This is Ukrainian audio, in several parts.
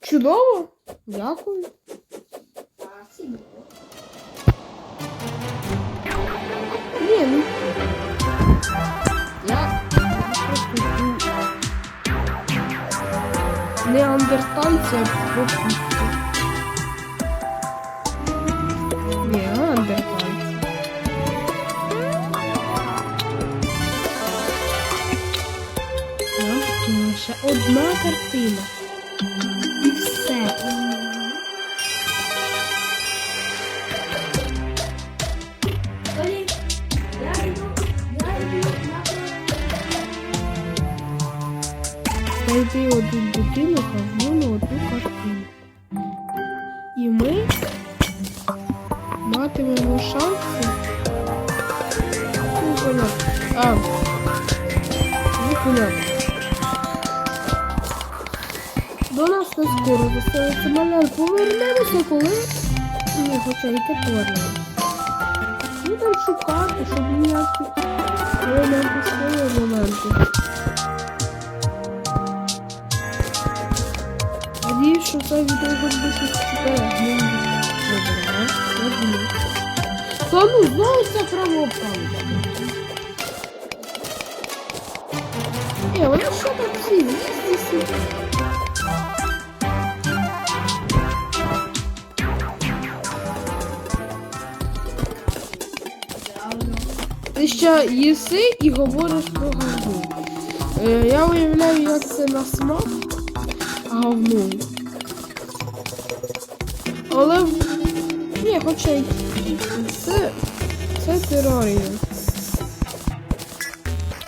Чудово! Дякую. Ні, ну. Я. Неандертальця пропустив. Ще одна картина. Знайти один будинок, а в ньому одну картину. І ми матимемо шанси. Ну. А, ну, понятно. До нас не скоро заселиться маляр. Повернемося, коли ні, хоча яке повернемося. Будемо шукати, щоб ніякі не пустили моменти. Це відео? Я думаю. Та ну, знову ця правопа. Е, всі? Ти ще їси і говориш про говно. Е, я уявляю, як це на смак говно. Але ні, хоча й це, це терорія.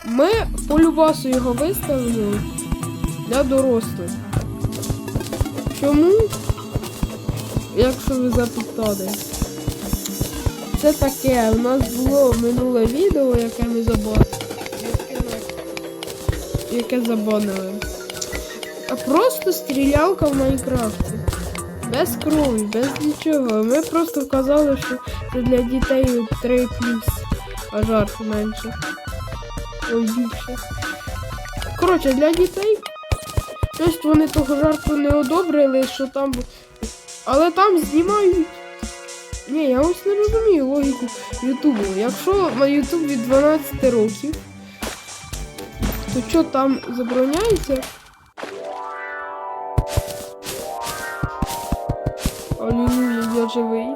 Ми по любасу його виставили для дорослих. Чому? Якщо ви запитали. Це таке, у нас було минуле відео, яке ми забанили. Яке забанили. А просто стрілялка в Майнкрафті. Без крові, без нічого. Ми просто вказали, що для дітей 3 плюс, а жарт менше. Ой, більше. Коротше, для дітей. Тобто вони того жарту не одобрили, що там. Але там знімають. Ні, я ось не розумію логіку Ютубу. Якщо на Ютуб від 12 років, то що там забороняється? Алілуя, я живий.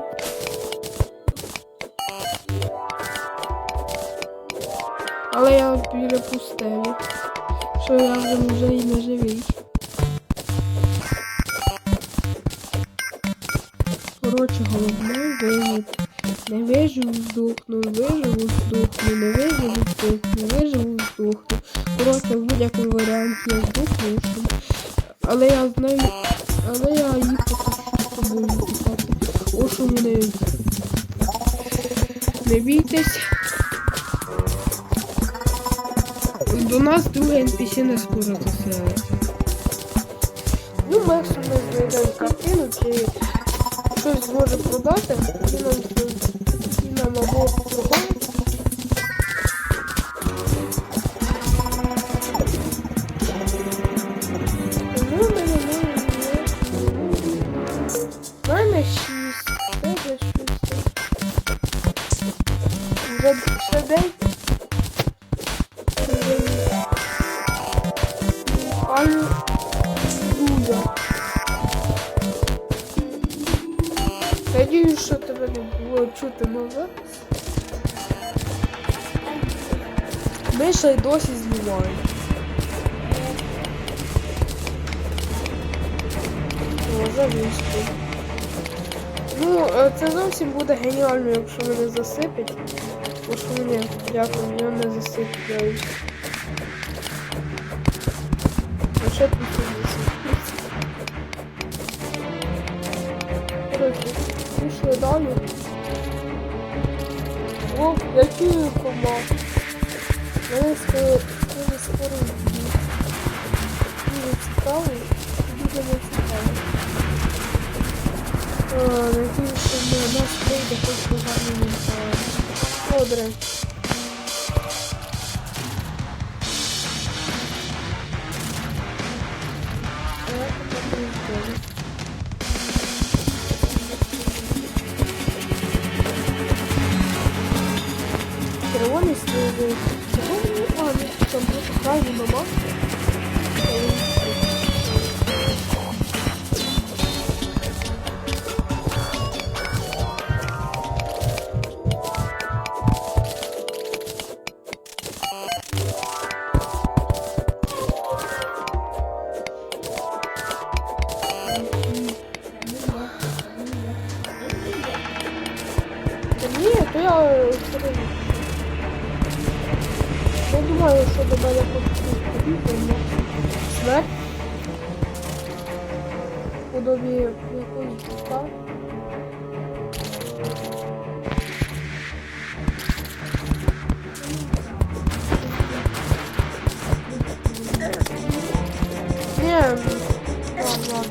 Але я біля пустелі. Що я вже вже і не живий. Коротше, головне вижити. Не виживу, здохну, виживу, здохну, не виживу, здохну, виживу, здохну. Коротше, в будь-якому варіанті я здохну. Але я знаю, але я їх поки що буду писати. О, що мене. Не бійтесь. До нас другий NPC не скоро заселиться. Ну, Максим ми знайдемо картину, чи щось зможе продати, і нам нам або пробує. Надіюсь, що тебе не було чути назад. Ми ще й досі завіщо. Ну, це зовсім буде геніально, якщо мене засипять. Бо що мені, дякую, мене не засиплять. А що тут далі. О, які комах. Мене скоро, дуже скоро вб'ють. Дуже цікаво, дуже не цікаво. О, надіюсь, що нас прийде хоч поганий ментал. Добре. Просто Подобі якоїсь підстави. Ні, ладно.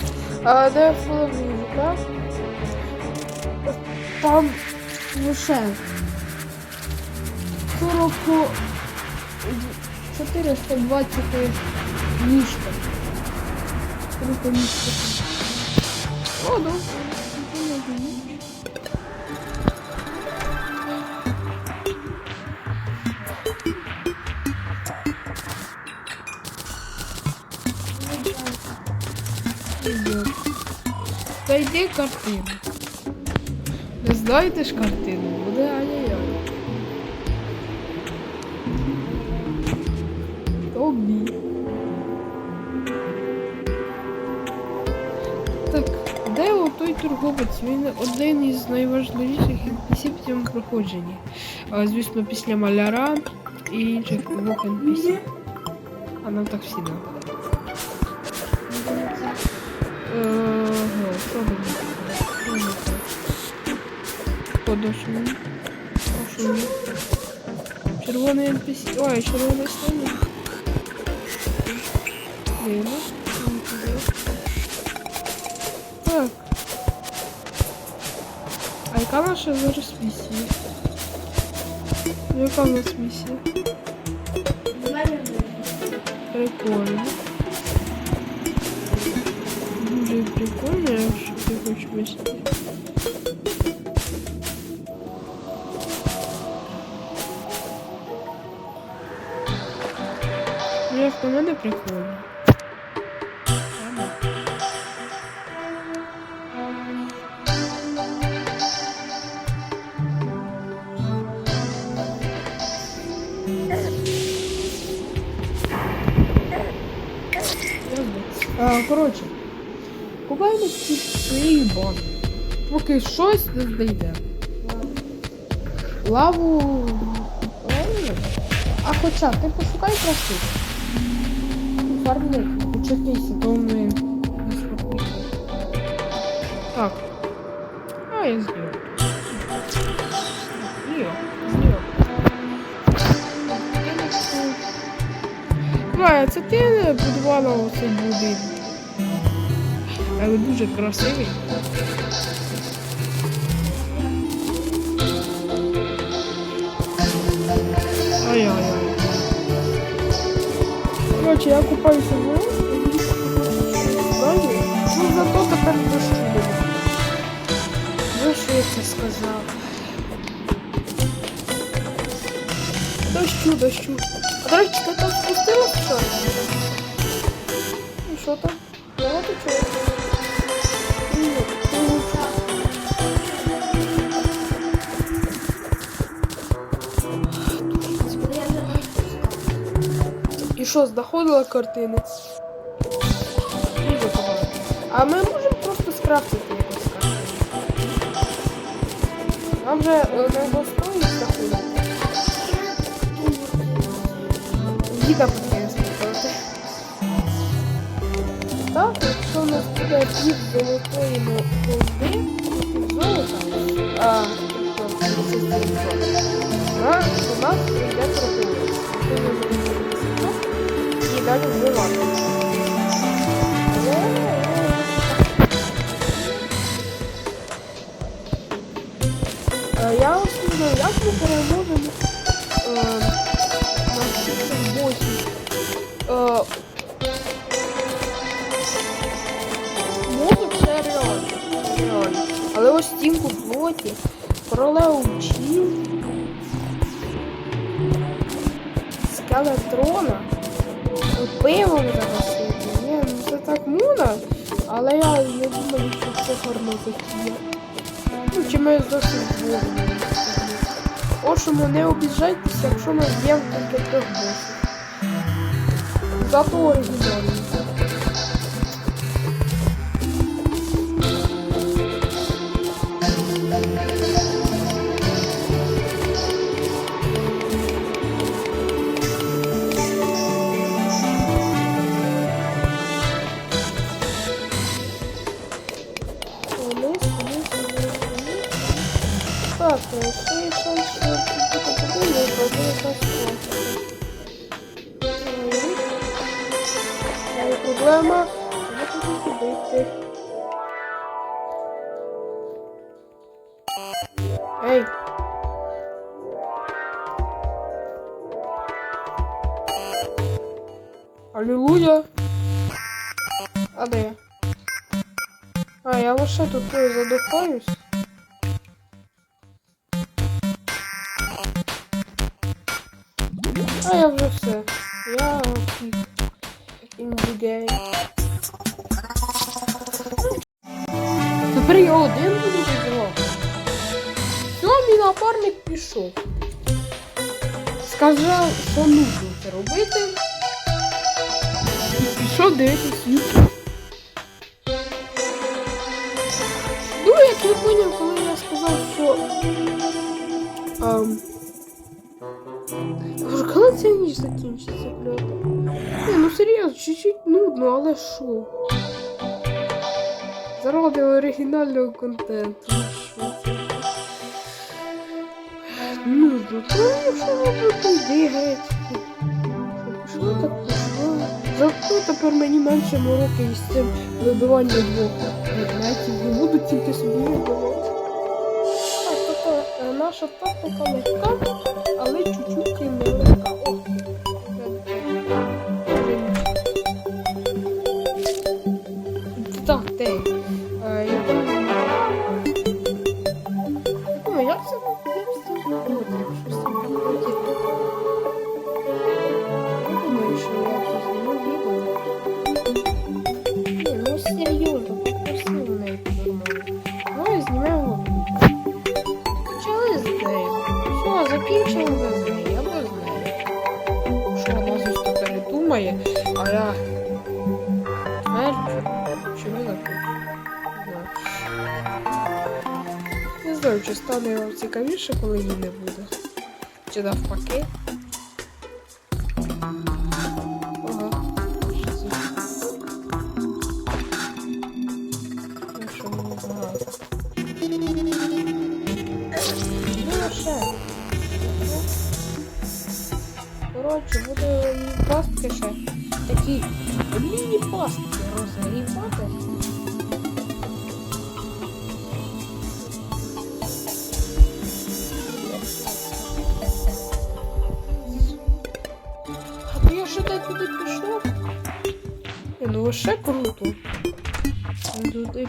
А де Флавін, так? Там лише 40 420 ніжка. Сколько ніжка? О, да. Зайди картину. Не знайдеш картину, буде ай-яй-яй. Тобі. Торговець? Він один із найважливіших NPC в цьому проходженні. Звісно, після маляра і інших двох NPC. А нам так всі надо. Подошли. Пошли. Червоний NPC. Ой, червоний слоник. Лена. яка наша зараз місія? Яка в нас місія? Прикольно. Дуже прикольно, що ти хочеш мислити. Ну, як на мене прикольно. Коротше, купаємо ці свої. Поки щось не знайде. Лаву. А хоча ти пошукай красиво. Фармник, а то ми. Так. А, я зліва. Зліва, зліва. Мая, це ти будувала оцей будинок. Але дуже красивий. Ай-ай-ай. Короче, я купаюся в воді. Знаю. Ну зато тепер дощу буде. Ну що я це сказав? Дощу, дощу. А до речі, ти там спустилась що? І що там? Я не чую. І що, знаходила картини? Дуже багато. А ми можемо просто скрафтити якусь картину. Нам же е, не стоїть знаходити. Гіда потрібно спитати. Так, якщо у нас буде пів золотої голди, золота, а, тобто, це золото, на, до нас прийде торговець. І далі вбивати. Е, Я ось не знаю, як ми переможемо на всіх босів. Е, нормально. Але ось стінку плоті, королеву мчів, скелетрона, пивом загасити. Ні, ну це так муна, але я не думаю, що це гарно такі. Ну, чи ми зовсім двоє. Ошому не обіжайтеся, якщо ми б'ємо тільки трьох босів. Зато оригінальний. Не проблема. Я хочу купити. Ей! Аллилуйя! А де? я? А, я лише тут е, задухаюсь. А я вже все. Я кік. Індігей. Тепер я один буду визивати. Все, мій напарник пішов. Сказав, що нудно це робити. І пішов дивитись YouTube. Ну, як ви поняв, коли я сказав, що. Ам, чуть-чуть нудно, але що? Заради оригінального контенту. ну? Нудно. Ну, що робити, йди геть. Що тепер мені менше мороки із цим вибиванням двох предметів. Не буду тільки собі вибивати. Так, тобто е, наша тактика легка, але чуть-чуть і не цікавіше, коли її не буде. Чи навпаки.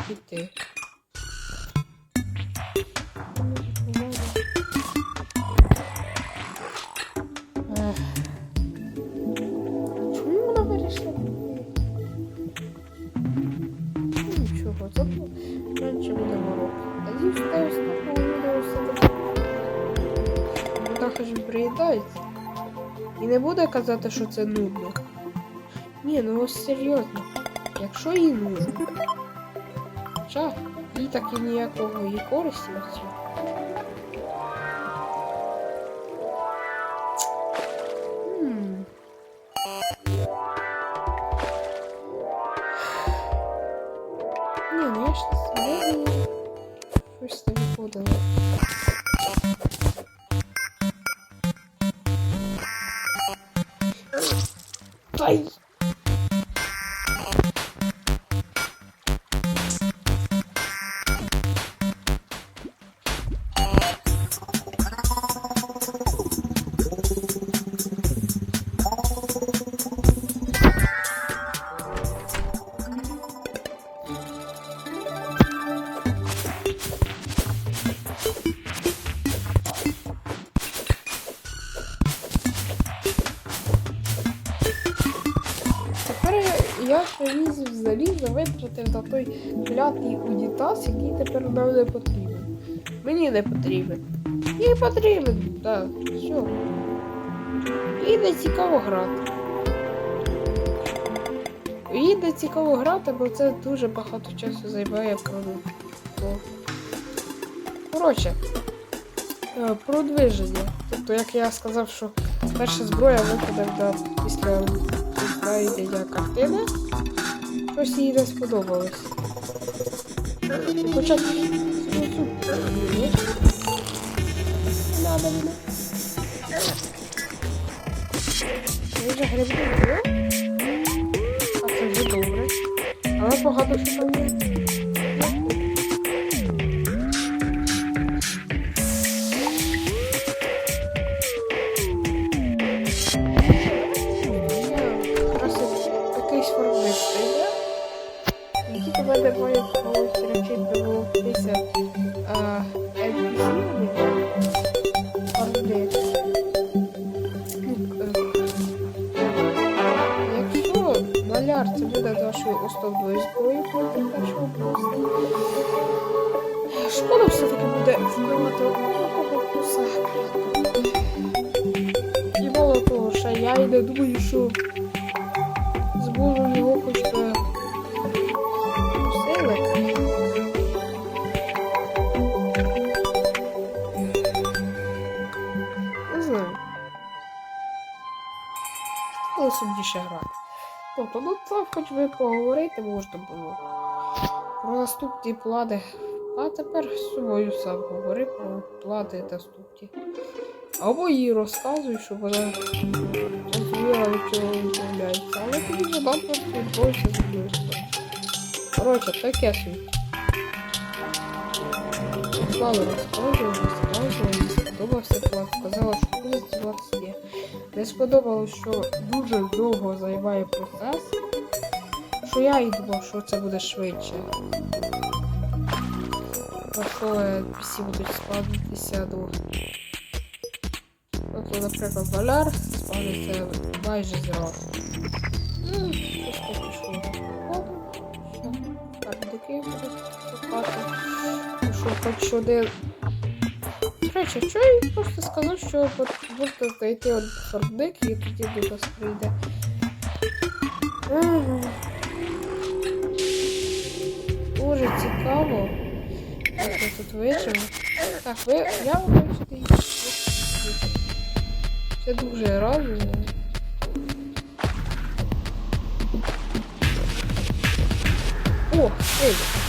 Піти. Чому вона вирішила? Нічого, зато менше буде мороки. Надіюсь, що наступного відео все-таки вона приїдається. І не буде казати, що це нудно. Ні, ну ось серйозно. Якщо їй нудно. Хоча і так і ніякого і користі від цього. Витратив на той клятий унітаз, який тепер нам не потрібен. Мені не потрібен. Їй потрібен, так, все. Їй не цікаво грати. Їй не цікаво грати, бо це дуже багато часу займає про. про- Коротше, е, продвиження. Тобто, як я сказав, що перша зброя виходить да, після відправлення картини. Щось їй не сподобалось. Хоча ну, надо мене. Ми вже грибні було. А це вже добре. Але багато що я і думаю, що зможу його хоч би усилити. Не знаю. Але сумніше грати. Тобто, ну це хоч би поговорити можна було. Про наступні плани. А тепер з собою сам говори про плани наступні. Або їй розказуй, щоб вона Але тоді вона просто відбувається з мною. Коротше, таке собі. План розказував, розказував, їй сподобався план, сказала, що буде здаватися. Не сподобалось, що дуже довго займає процес. Що я і думав, що це буде швидше. Про що всі будуть спавнитися до. Тобто, наприклад, валяр спавниться майже зразу. Ну, просто пішло. Будуть шукати. Ну, Що хоч один. До речі, що я просто сказав, що от можна знайти один фордик і тоді до нас прийде. Дуже цікаво. Як ми тут вижимо. Так, ви я Це дуже раджу. О, ей!